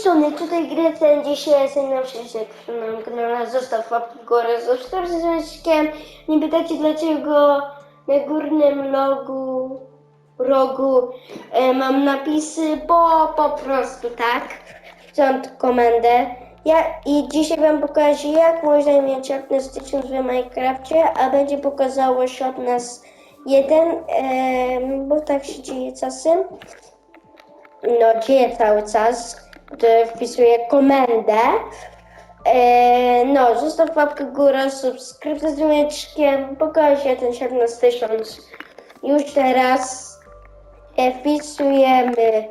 strony, tutaj Grecen, dzisiaj jest najnowszy rzecz na moim kanale, zostaw łapkę w górę, zostaw z dzwoneczkiem. Nie pytacie dlaczego na górnym logu, rogu e, mam napisy, bo po prostu tak, tę komendę. Ja, I dzisiaj wam pokażę jak można mieć Sharpness 1000 w Minecrafcie, a będzie pokazało Sharpness 1, e, bo tak się dzieje czasem no, dzieje cały czas, wpisuję komendę. E, no, zostaw łapkę górę, subskrypcję z dzwoneczkiem, pokażę ten 17 tysiąc. Już teraz e, wpisujemy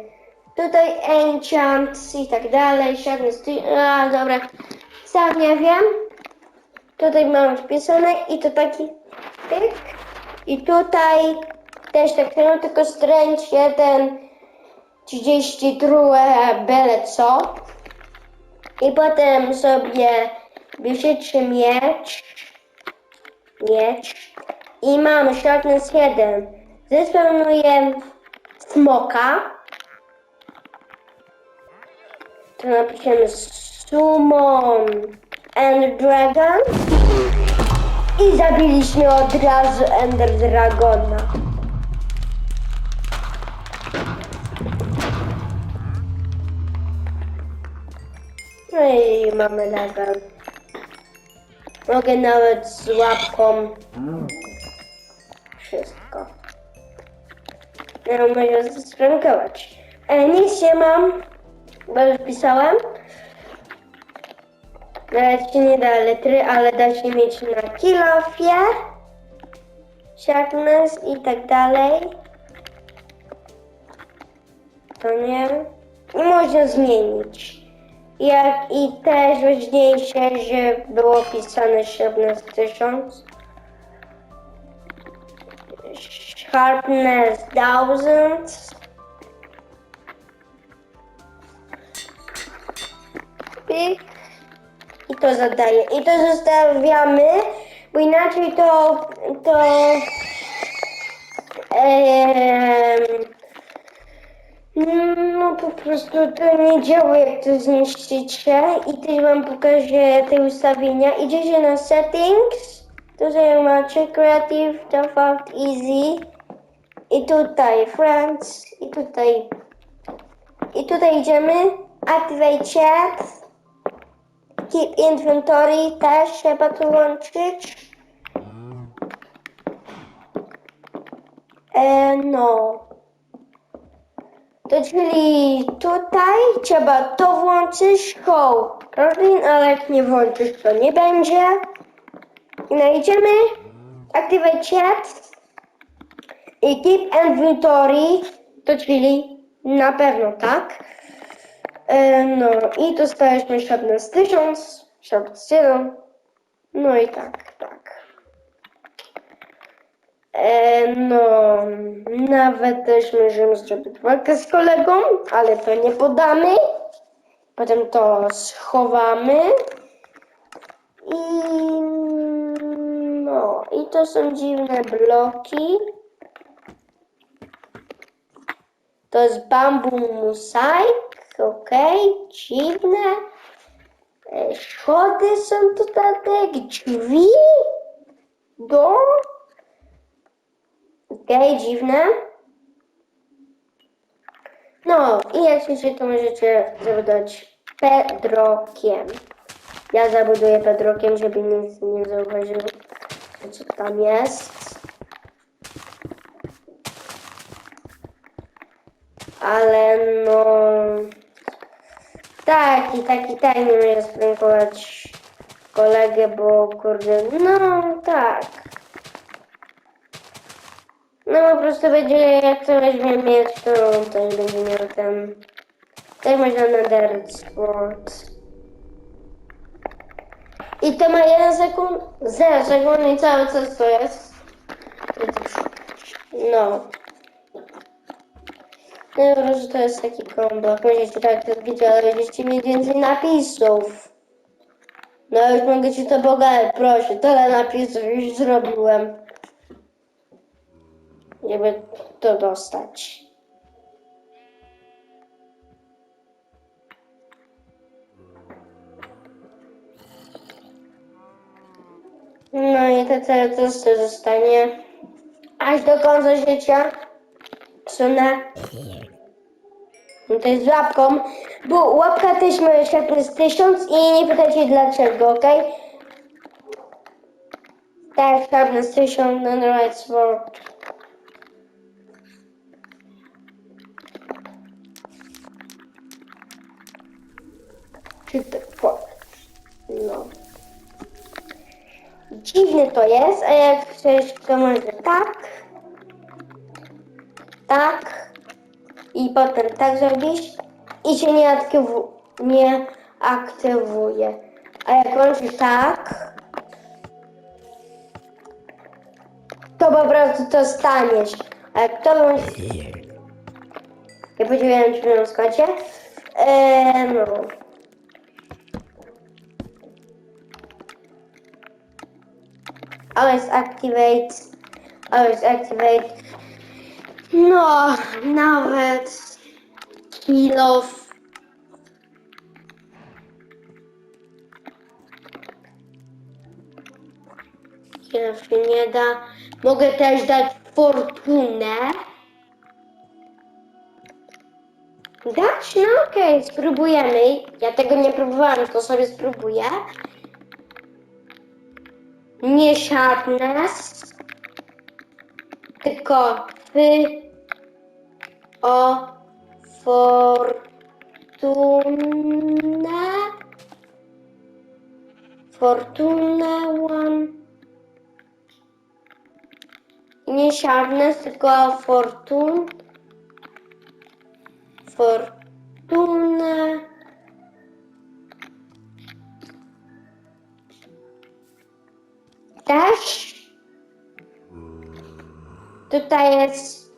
tutaj enchant i tak dalej, 17 tysiąc, a dobra, sam nie wiem. Tutaj mam wpisane i to taki pyk. I tutaj też tak samo, tylko stręcz jeden 32 byle co. I potem sobie bierzecie miecz. Miecz. I mamy sharpness 1. Zespełnuję smoka. To napiszemy summon and dragon. I zabiliśmy od razu Ender Dragona. Mamy level. Mogę nawet z łapką wszystko. No, mogę sprankować. E, nic nie mam, bo już pisałem. Nawet się nie da letry, ale da się mieć na kilofie, sharpness i tak dalej. To nie. I można zmienić. Jak i też ważniejsze, że było pisane 17 tysiąc. Sharpness 1000. Pik. I to zadaję. I to zostawiamy, bo inaczej to to em, no po prostu to nie działa jak to zniszczycie. I też wam pokażę te ustawienia. Idziecie na settings, tutaj macie creative, default, easy. I tutaj friends. I tutaj. I tutaj idziemy. Activate chat. Keep inventory. Też trzeba tu łączyć. E, no. To czyli tutaj trzeba to włączyć, show Roslin, ale jak nie włączysz, to nie będzie. I Znajdziemy activate chat i keep inventory, to czyli na pewno tak. No i dostaliśmy 17 tysiąc, 17 no i tak. E, no, nawet też możemy zrobić walkę z kolegą, ale to nie podamy. Potem to schowamy. I no, i to są dziwne bloki. To jest bambu mosaik, okej, dziwne. E, Schody są tutaj, drzwi, door. Okej, dziwne. No i jak chcecie, to możecie zabudować pedrokiem. Ja zabuduję pedrokiem, żeby nikt nie zauważył, co tam jest. Ale no... Tak, i tak, i tak nie mogę sprankować kolegę, bo kurde, no tak. No po prostu będzie, jak to weźmie mieć, to też będzie miał ten... Też można na Dirt Sport. I to ma 1 sekund, 0 sekund i cały czas to jest. No. No po prostu to jest taki kombo. Możecie tak to zrobić, ale będziecie mieć więcej napisów. No już mogę ci to pogadać, proszę. Tyle napisów już zrobiłem żeby to dostać. No i to cały czas zostanie aż do końca życia. Sunę. No to jest łapką, bo łapka też ma jeszcze plus 1000 i nie pytajcie dlaczego, ok? Tak, tam plus 1000 na Rights World. Czy to po- No. Dziwne to jest, a jak chcesz, to może tak, tak i potem tak zrobisz i się nie, aktywu, nie aktywuje. A jak włączysz tak, to po prostu to staniesz. A jak to włączysz... Ja podzieliłem ci na składzie. Eee, no. Always activate, always activate. No, nawet kill of Kill of się nie da. Mogę też dać fortunę. Dać? No okej, spróbujemy. Ja tego nie próbowałam, to sobie spróbuję. Nie sharpness, tylko fy o fortunę. Fortunę one. Nie sharpness, tylko fortun. Fortunę. Tutaj jest.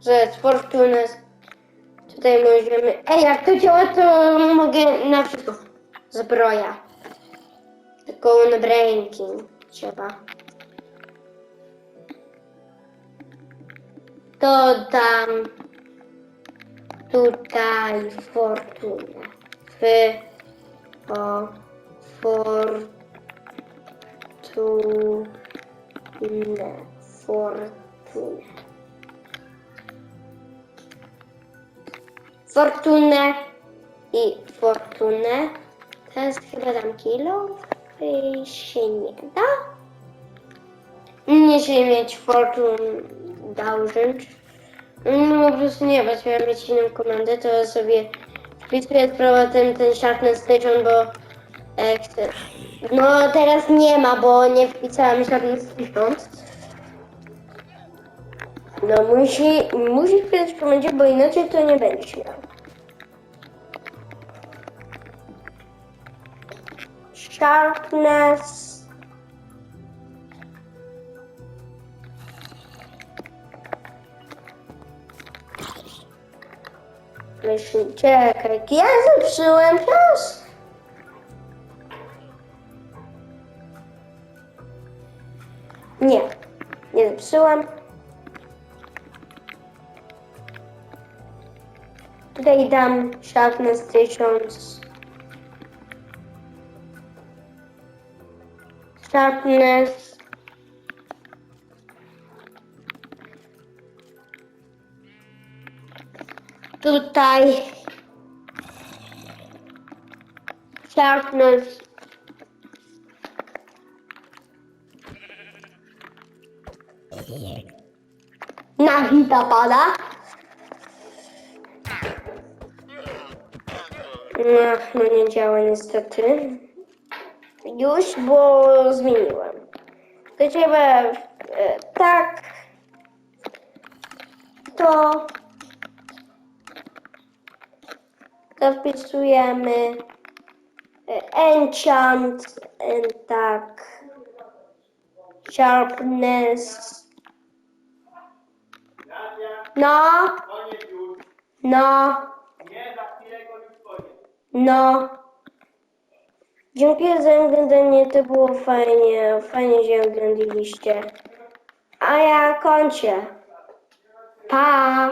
Że jest fortunę. Tutaj możemy. Ej, jak to działa, to mogę na wszystko. Zbroja. Tylko na brainking trzeba. To dam tutaj fortunę. W o fortunę. Fortunę. Fortunę i fortunę. Teraz chyba dam kilo. I się nie da. Nie się mieć fortun downrzęcz. No po prostu nie, bo trzeba mieć inną komendę, to sobie wpisuję z powrotem ten sharpness station, bo e, chcę. No teraz nie ma, bo nie wpisałam sharpness 1000. No musi, musi wpisać w komendzie, bo inaczej to nie będziesz miał. Sharpness Myśli, czekaj, ja zepsułem czas. Nie, nie zepsułem. Tutaj dam sharpness 1000. Sharpness. Tutaj sharpness. Na hita pada. No, no nie działa niestety. Już, bo zmieniłem. To trzeba tak. To. Wpisujemy e, enchant, e, tak. Sharpness. No, no. Nie, za chwilę koniec koniec. No. Dziękuję za oglądanie, to było fajnie. Fajnie, że oglądaliście. A ja kończę. Pa!